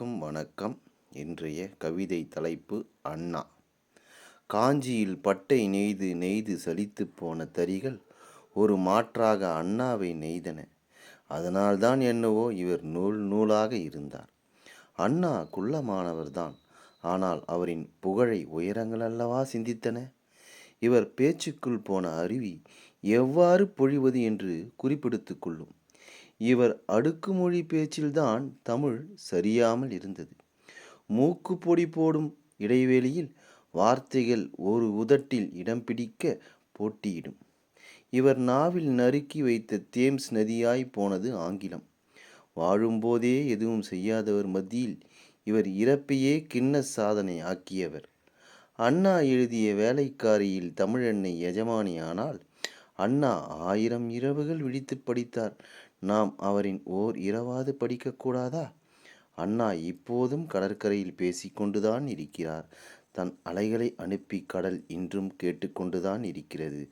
வணக்கம். இன்றைய கவிதை தலைப்பு அண்ணா. காஞ்சியில் பட்டை நெய்து நெய்து சலித்துப் போன தறிகள் ஒரு மாற்றாக அண்ணாவை நெய்தன. அதனால்தான் என்னவோ இவர் நூல் நூலாக இருந்தார். அண்ணா குள்ளமானவர்தான். ஆனால் அவரின் புகழை உயரங்கள் அல்லவா சிந்தித்தன? இவர் பேச்சுக்குள் போன அருவி எவ்வாறு பொழிவது என்று குறிப்பிடுத்து கொள்ளும். இவர் அடுக்குமொழி பேச்சில்தான் தமிழ் சரியாமல் இருந்தது. மூக்கு பொடி போடும் இடைவெளியில் வார்த்தைகள் ஒரு உதட்டில் இடம் பிடிக்க போட்டியிடும். இவர் நாவில் நறுக்கி வைத்த தேம்ஸ் நதியாய் போனது ஆங்கிலம். வாழும்போதே எதுவும் செய்யாதவர் மத்தியில் இவர் இறப்பையே கிண்ண சாதனை ஆக்கியவர். அண்ணா எழுதிய வேலைக்காரியில் தமிழெண்ணை எஜமானி ஆனால் அண்ணா ஆயிரம் இரவுகள் விழித்து படித்தார். நாம் அவரின் ஓர் இரவாது படிக்கக்கூடாதா அண்ணா இப்போதும் கடற்கரையில் பேசிக்கொண்டுதான் இருக்கிறார். தன் அலைகளை அனுப்பி கடல் இன்றும் கேட்டுக்கொண்டுதான் இருக்கிறது.